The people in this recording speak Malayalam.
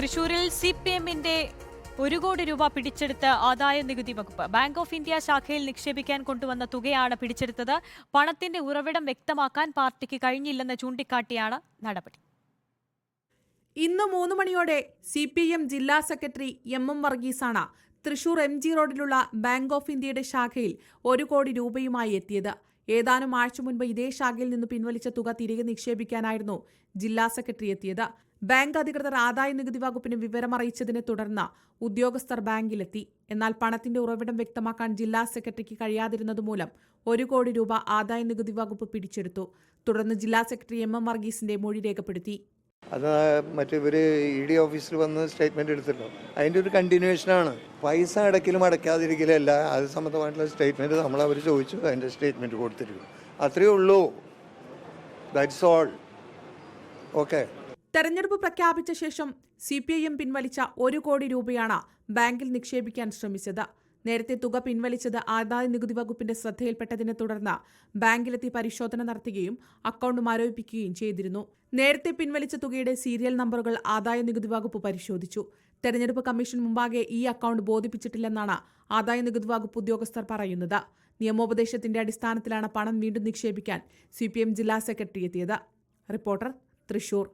തൃശൂരിൽ സി പി എമ്മിന്റെ ഒരു കോടി രൂപ പിടിച്ചെടുത്ത് ആദായ നികുതി വകുപ്പ്. ബാങ്ക് ഓഫ് ഇന്ത്യ ശാഖയിൽ നിക്ഷേപിക്കാൻ കൊണ്ടുവന്ന തുകയാണ് പിടിച്ചെടുത്തത്. പണത്തിന്റെ ഉറവിടം വ്യക്തമാക്കാൻ പാർട്ടിക്ക് കഴിഞ്ഞില്ലെന്ന് ചൂണ്ടിക്കാട്ടിയാണ് നടപടി. ഇന്ന് മൂന്ന് മണിയോടെ സി പി എം ജില്ലാ സെക്രട്ടറി എം എം വർഗീസാണ് തൃശൂർ എം ജി റോഡിലുള്ള ബാങ്ക് ഓഫ് ഇന്ത്യയുടെ ശാഖയിൽ ഒരു കോടി രൂപയുമായി എത്തിയത്. ഏതാനും ആഴ്ച മുൻപ് ഇതേ ശാഖയിൽ നിന്ന് പിൻവലിച്ച തുക തിരികെ നിക്ഷേപിക്കാനായിരുന്നു ജില്ലാ സെക്രട്ടറി എത്തിയത്. ബാങ്ക് അധികൃതർ ആദായ നികുതി വകുപ്പിന് വിവരമറിയിച്ചതിനെ തുടർന്ന് ഉദ്യോഗസ്ഥർ ബാങ്കിലെത്തി. എന്നാൽ പണത്തിന്റെ ഉറവിടം വ്യക്തമാക്കാൻ ജില്ലാ സെക്രട്ടറിക്ക് കഴിയാതിരുന്നതുമൂലം ഒരു കോടി രൂപ ആദായ നികുതി വകുപ്പ് പിടിച്ചെടുത്തു. തുടർന്ന് ജില്ലാ സെക്രട്ടറി എം എം വർഗീസിന്റെ മൊഴി രേഖപ്പെടുത്തി. അത് മറ്റേ ഇവർ ഇ ഡി ഓഫീസിൽ വന്ന് സ്റ്റേറ്റ്മെന്റ് എടുത്തിട്ടോ അതിന്റെ ഒരു കണ്ടിന്യൂഷനാണ് പൈസ അടയ്ക്കലും അടക്കാതിരിക്കലല്ല അത് സംബന്ധമായിട്ടുള്ള സ്റ്റേറ്റ്മെന്റ് നമ്മൾ അവർ ചോദിച്ചു അതിന്റെ സ്റ്റേറ്റ്മെന്റ് കൊടുത്തിരിക്കും അത്രയേ ഉള്ളൂ. ദാറ്റ്സ് ഓൾ ഓക്കെ തെരഞ്ഞെടുപ്പ് പ്രഖ്യാപിച്ച ശേഷം സി പി ഐ എം പിൻവലിച്ച ഒരു കോടി രൂപയാണ് ബാങ്കിൽ നിക്ഷേപിക്കാൻ ശ്രമിച്ചത്. നേരത്തെ തുക പിൻവലിച്ചത് ആദായ നികുതി വകുപ്പിന്റെ ശ്രദ്ധയിൽപ്പെട്ടതിനെ തുടർന്ന് ബാങ്കിലെത്തി പരിശോധന നടത്തുകയും അക്കൗണ്ട് മരവിപ്പിക്കുകയും ചെയ്തിരുന്നു. നേരത്തെ പിൻവലിച്ച തുകയുടെ സീരിയൽ നമ്പറുകൾ ആദായ നികുതി വകുപ്പ് പരിശോധിച്ചു. തെരഞ്ഞെടുപ്പ് കമ്മീഷൻ മുമ്പാകെ ഈ അക്കൌണ്ട് ബോധിപ്പിച്ചിട്ടില്ലെന്നാണ് ആദായ നികുതി വകുപ്പ് ഉദ്യോഗസ്ഥർ പറയുന്നത്. നിയമോപദേശത്തിന്റെ അടിസ്ഥാനത്തിലാണ് പണം വീണ്ടും നിക്ഷേപിക്കാൻ സി ജില്ലാ സെക്രട്ടറി എത്തിയത്. റിപ്പോർട്ടർ തൃശൂർ.